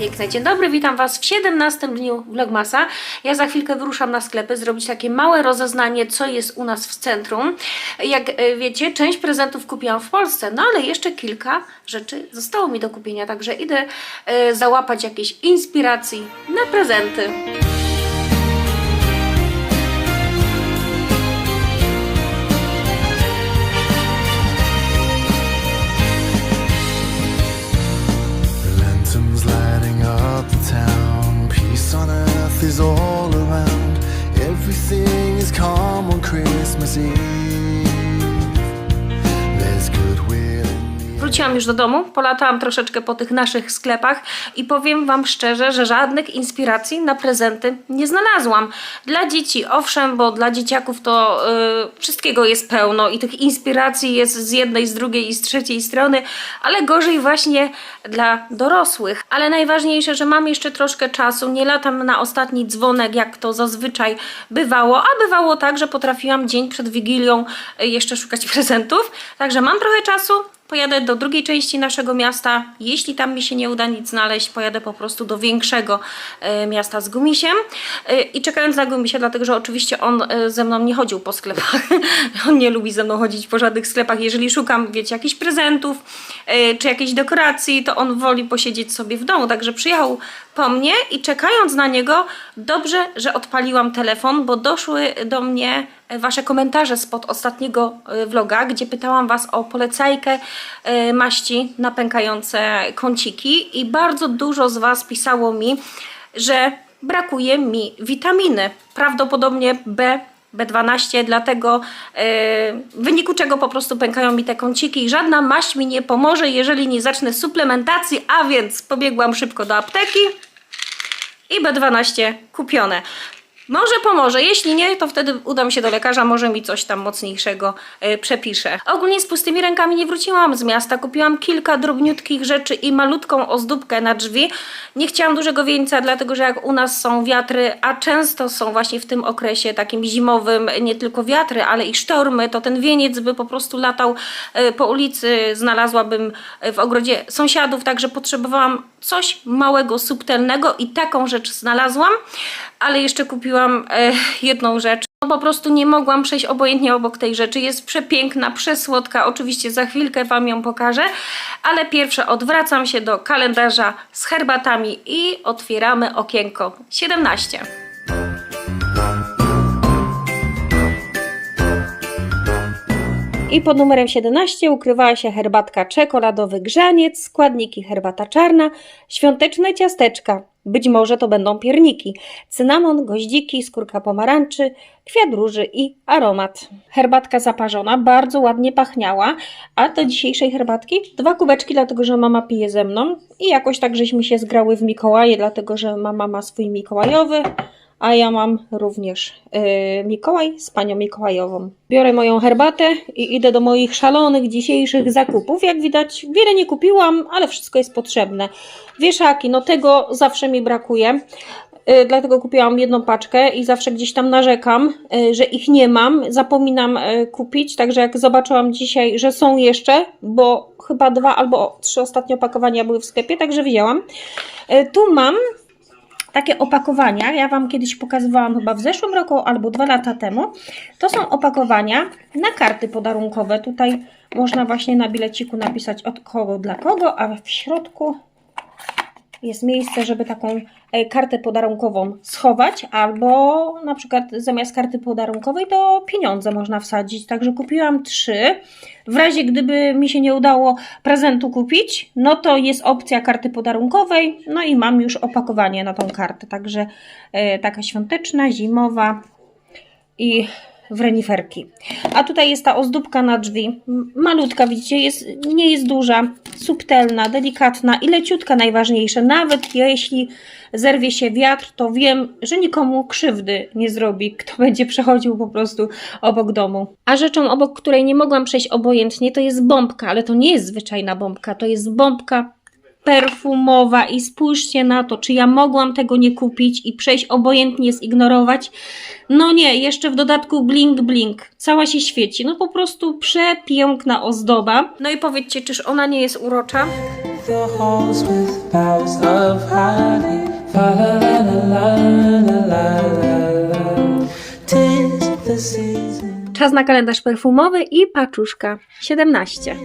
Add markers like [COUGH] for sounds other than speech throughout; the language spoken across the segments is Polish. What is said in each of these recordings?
Piękne. Dzień dobry, witam Was w 17 dniu Vlogmasa. Ja za chwilkę wyruszam na sklepy, zrobić takie małe rozeznanie, co jest u nas w centrum. Jak e, wiecie, część prezentów kupiłam w Polsce, no ale jeszcze kilka rzeczy zostało mi do kupienia, także idę e, załapać jakieś inspiracji na prezenty. Is all around. Everything is calm on Christmas Eve. Wróciłam już do domu, polatałam troszeczkę po tych naszych sklepach i powiem Wam szczerze, że żadnych inspiracji na prezenty nie znalazłam. Dla dzieci owszem, bo dla dzieciaków to y, wszystkiego jest pełno i tych inspiracji jest z jednej, z drugiej i z trzeciej strony, ale gorzej właśnie dla dorosłych. Ale najważniejsze, że mam jeszcze troszkę czasu, nie latam na ostatni dzwonek, jak to zazwyczaj bywało, a bywało tak, że potrafiłam dzień przed Wigilią y, jeszcze szukać [LAUGHS] prezentów. Także mam trochę czasu, Pojadę do drugiej części naszego miasta. Jeśli tam mi się nie uda nic znaleźć, pojadę po prostu do większego e, miasta z Gumisiem. E, I czekając na Gumisia, dlatego że oczywiście on e, ze mną nie chodził po sklepach. [LAUGHS] on nie lubi ze mną chodzić po żadnych sklepach. Jeżeli szukam, wiecie, jakichś prezentów czy jakiejś dekoracji, to on woli posiedzieć sobie w domu. Także przyjechał po mnie i czekając na niego, dobrze, że odpaliłam telefon, bo doszły do mnie Wasze komentarze spod ostatniego e, vloga, gdzie pytałam Was o polecajkę e, maści na pękające kąciki i bardzo dużo z Was pisało mi, że brakuje mi witaminy, prawdopodobnie B, B12, dlatego e, w wyniku czego po prostu pękają mi te kąciki i żadna maść mi nie pomoże, jeżeli nie zacznę suplementacji, a więc pobiegłam szybko do apteki i B12 kupione. Może pomoże, jeśli nie, to wtedy udam się do lekarza, może mi coś tam mocniejszego e, przepisze. Ogólnie z pustymi rękami nie wróciłam z miasta, kupiłam kilka drobniutkich rzeczy i malutką ozdóbkę na drzwi. Nie chciałam dużego wieńca, dlatego że jak u nas są wiatry, a często są właśnie w tym okresie takim zimowym nie tylko wiatry, ale i sztormy, to ten wieniec by po prostu latał e, po ulicy, znalazłabym e, w ogrodzie sąsiadów, także potrzebowałam coś małego, subtelnego i taką rzecz znalazłam, ale jeszcze kupiłam e, jedną rzecz. No po prostu nie mogłam przejść obojętnie obok tej rzeczy. Jest przepiękna, przesłodka. Oczywiście za chwilkę Wam ją pokażę, ale pierwsze odwracam się do kalendarza z herbatami i otwieramy okienko 17. I pod numerem 17 ukrywała się herbatka czekoladowy grzaniec, składniki herbata czarna, świąteczne ciasteczka, być może to będą pierniki, cynamon, goździki, skórka pomarańczy, kwiat róży i aromat. Herbatka zaparzona, bardzo ładnie pachniała, a do dzisiejszej herbatki? Dwa kubeczki, dlatego że mama pije ze mną. I jakoś tak żeśmy się zgrały w Mikołaje, dlatego że mama ma swój Mikołajowy, a ja mam również yy, Mikołaj z panią Mikołajową. Biorę moją herbatę i idę do moich szalonych dzisiejszych zakupów. Jak widać, wiele nie kupiłam, ale wszystko jest potrzebne. Wieszaki, no tego zawsze mi brakuje. Yy, dlatego kupiłam jedną paczkę i zawsze gdzieś tam narzekam, yy, że ich nie mam. Zapominam yy, kupić, także jak zobaczyłam dzisiaj, że są jeszcze, bo chyba dwa albo trzy ostatnie opakowania były w sklepie, także wzięłam. Tu mam takie opakowania, ja Wam kiedyś pokazywałam chyba w zeszłym roku albo dwa lata temu, to są opakowania na karty podarunkowe. Tutaj można właśnie na bileciku napisać od kogo dla kogo, a w środku jest miejsce, żeby taką e, kartę podarunkową schować, albo na przykład zamiast karty podarunkowej to pieniądze można wsadzić. Także kupiłam trzy. W razie gdyby mi się nie udało prezentu kupić, no to jest opcja karty podarunkowej, no i mam już opakowanie na tą kartę. Także e, taka świąteczna, zimowa i w reniferki. A tutaj jest ta ozdóbka na drzwi. Malutka, widzicie, jest, nie jest duża, subtelna, delikatna i leciutka najważniejsze. Nawet jeśli zerwie się wiatr, to wiem, że nikomu krzywdy nie zrobi, kto będzie przechodził po prostu obok domu. A rzeczą, obok której nie mogłam przejść obojętnie, to jest bombka, ale to nie jest zwyczajna bombka, to jest bombka perfumowa i spójrzcie na to, czy ja mogłam tego nie kupić i przejść obojętnie zignorować. No nie, jeszcze w dodatku blink blink. Cała się świeci. No po prostu przepiękna ozdoba. No i powiedzcie, czyż ona nie jest urocza? the Czas na kalendarz perfumowy i paczuszka 17.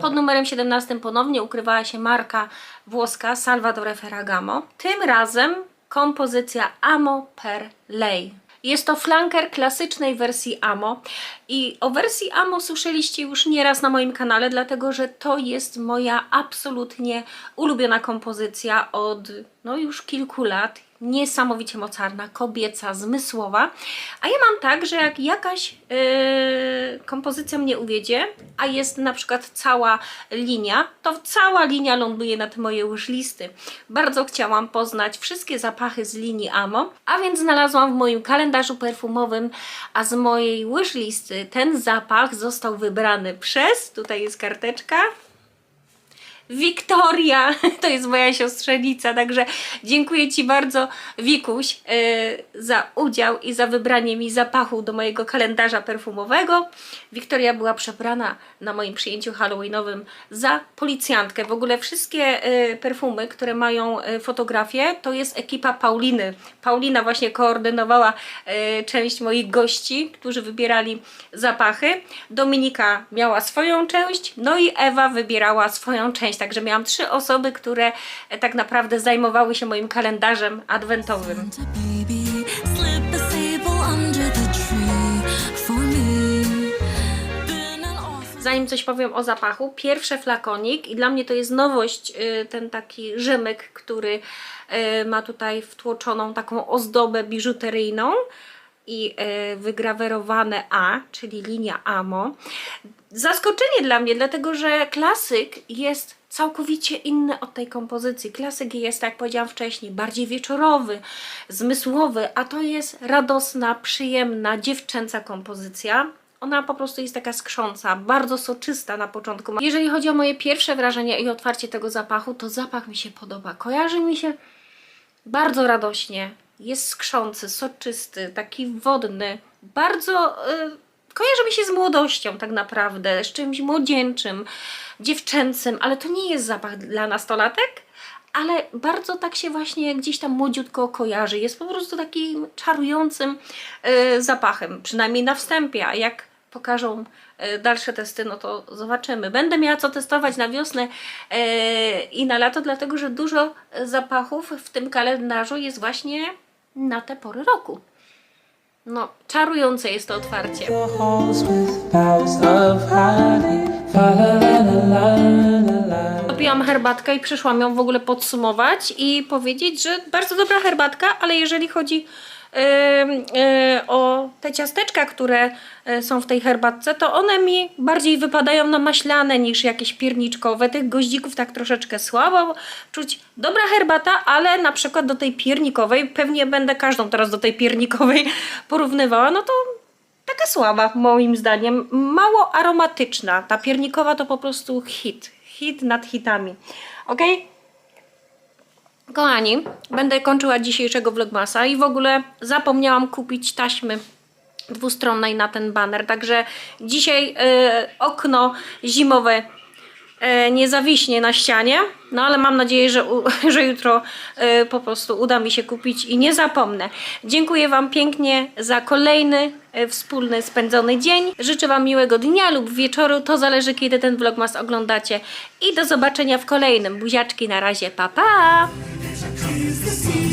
Pod numerem 17 ponownie ukrywała się marka włoska Salvatore Ferragamo. Tym razem kompozycja Amo per Lei jest to flanker klasycznej wersji Amo i o wersji Amo słyszeliście już nieraz na moim kanale, dlatego że to jest moja absolutnie ulubiona kompozycja od no już kilku lat. Niesamowicie mocarna, kobieca, zmysłowa. A ja mam tak, że jak jakaś yy, kompozycja mnie uwiedzie, a jest na przykład cała linia, to cała linia ląduje na te moje wishlisty. Bardzo chciałam poznać wszystkie zapachy z linii Amo, a więc znalazłam w moim kalendarzu perfumowym, a z mojej wishlisty ten zapach został wybrany przez, tutaj jest karteczka, Wiktoria, [LAUGHS] to jest moja siostrzenica, także dziękuję Ci bardzo, Wikuś, yy, za udział i za wybranie mi zapachu do mojego kalendarza perfumowego. Wiktoria była przebrana na moim przyjęciu halloweenowym za policjantkę. W ogóle wszystkie yy, perfumy, które mają yy, fotografię, to jest ekipa Pauliny. Paulina właśnie koordynowała część moich gości, którzy wybierali zapachy. Dominika miała swoją część, no i Ewa wybierała swoją część. Także miałam trzy osoby, które e, tak naprawdę zajmowały się moim kalendarzem adwentowym. Zanim coś powiem o zapachu, pierwszy flakonik i dla mnie to jest nowość, y, ten taki rzemyk, który y, ma tutaj wtłoczoną taką ozdobę biżuteryjną i y, wygrawerowane A, czyli linia AMO. Zaskoczenie dla mnie, dlatego że klasyk jest całkowicie inny od tej kompozycji. Klasyk jest, tak jak powiedziałam wcześniej, bardziej wieczorowy, zmysłowy, a to jest radosna, przyjemna, dziewczęca kompozycja. Ona po prostu jest taka skrząca, bardzo soczysta na początku. Jeżeli chodzi o moje pierwsze wrażenie i otwarcie tego zapachu, to zapach mi się podoba. Kojarzy mi się bardzo radośnie. Jest skrzący, soczysty, taki wodny. Bardzo y, kojarzy mi się z młodością tak naprawdę, z czymś młodzieńczym, dziewczęcym, ale to nie jest zapach dla nastolatek, ale bardzo tak się właśnie gdzieś tam młodziutko kojarzy. Jest po prostu takim czarującym y, zapachem, przynajmniej na wstępie, a jak pokażą y, dalsze testy, no to zobaczymy. Będę miała co testować na wiosnę y, i na lato, dlatego że dużo zapachów w tym kalendarzu jest właśnie na te pory roku. No, czarujące jest to otwarcie. Dopiłam herbatkę i przyszłam ją w ogóle podsumować i powiedzieć, że bardzo dobra herbatka, ale jeżeli chodzi o te ciasteczka, które y, są w tej herbatce, to one mi bardziej wypadają na maślane niż jakieś pierniczkowe. Tych goździków tak troszeczkę słabo czuć. Dobra herbata, ale na przykład do tej piernikowej, pewnie będę każdą teraz do tej piernikowej [LAUGHS] porównywała, no to taka słaba moim zdaniem, mało aromatyczna. Ta piernikowa to po prostu hit, hit nad hitami. Ok? Kochani, będę kończyła dzisiejszego vlogmasa i w ogóle zapomniałam kupić taśmy dwustronnej na ten baner, także dzisiaj y, okno zimowe e, nie zawiśnie na ścianie, no ale mam nadzieję, że, u, [LAUGHS] że jutro e, po prostu uda mi się kupić i nie zapomnę. Dziękuję Wam pięknie za kolejny e, wspólny spędzony dzień. Życzę Wam miłego dnia lub wieczoru, to zależy kiedy ten vlogmas oglądacie i do zobaczenia w kolejnym. Buziaczki na razie, pa pa! Tis the season,